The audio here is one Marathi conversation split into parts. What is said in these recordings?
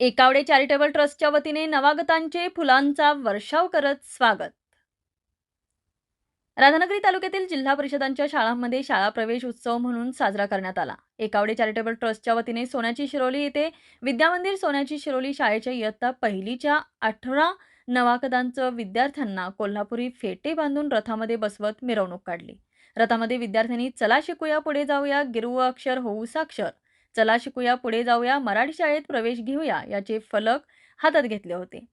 एकावडे चॅरिटेबल ट्रस्टच्या वतीने नवागतांचे फुलांचा वर्षाव करत स्वागत. राधानगरी तालुक्यातील जिल्हा परिषदांच्या शाळांमध्ये शाळा प्रवेश उत्सव म्हणून साजरा करण्यात आला. एकावडे चॅरिटेबल ट्रस्टच्या वतीने सोन्याची शिरोली येथे विद्यामंदिर सोन्याची शिरोली शाळेच्या इयत्ता पहिलीच्या अठरा नवागतांचं विद्यार्थ्यांना कोल्हापुरी फेटे बांधून रथामध्ये बसवत मिरवणूक काढली. रथामध्ये विद्यार्थ्यांनी चला शिकूया पुढे जाऊया गिरवू अक्षर होऊ साक्षर चला शिकूया पुढे जाऊया मराठी शाळेत प्रवेश घेऊया याचे फलक हातात घेतले होते.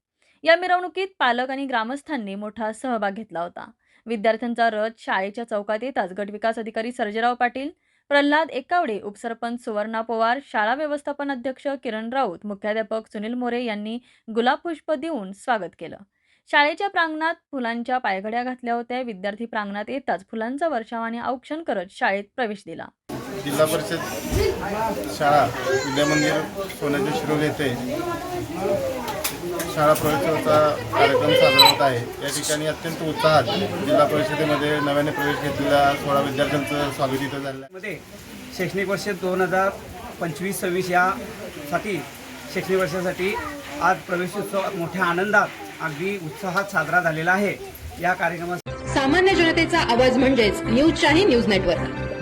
या मिरवणुकीत पालक आणि ग्रामस्थांनी मोठा सहभाग घेतला होता. विद्यार्थ्यांचा रथ शाळेच्या चौकात येताच गट विकास अधिकारी सर्जेराव पाटील प्रल्हाद एकावडे उपसरपंच सुवर्णा पवार शाळा व्यवस्थापन अध्यक्ष किरण राऊत मुख्याध्यापक सुनील मोरे यांनी गुलाब पुष्प देऊन स्वागत केलं. शाळेच्या प्रांगणात फुलांच्या पायघड्या घातल्या होत्या. विद्यार्थी प्रांगणात येताच फुलांचा वर्षाव आणि औक्षण करत शाळेत प्रवेश दिला. जिल्हा परिषद शाळा विद्यामंदिर सोन्याच्या शिरोली येथे शाळा प्रवेशोत्सवाचा कार्यक्रम साजरा होत आहे. या ठिकाणी अत्यंत उत्साहात जिल्हा परिषदेमध्ये नव्याने प्रवेश घेतलेल्या सोळा विद्यार्थ्यांचं स्वागत इथं झालं आहे. मध्ये शैक्षणिक वर्ष दोन हजार पंचवीस सव्वीस यासाठी शैक्षणिक वर्षासाठी आज प्रवेशोत्सव मोठ्या आनंदात अगदी उत्साहात साजरा झालेला आहे. या कार्यक्रमात सामान्य जनतेचा आवाज म्हणजेच न्यूज शाही न्यूज नेटवर्क.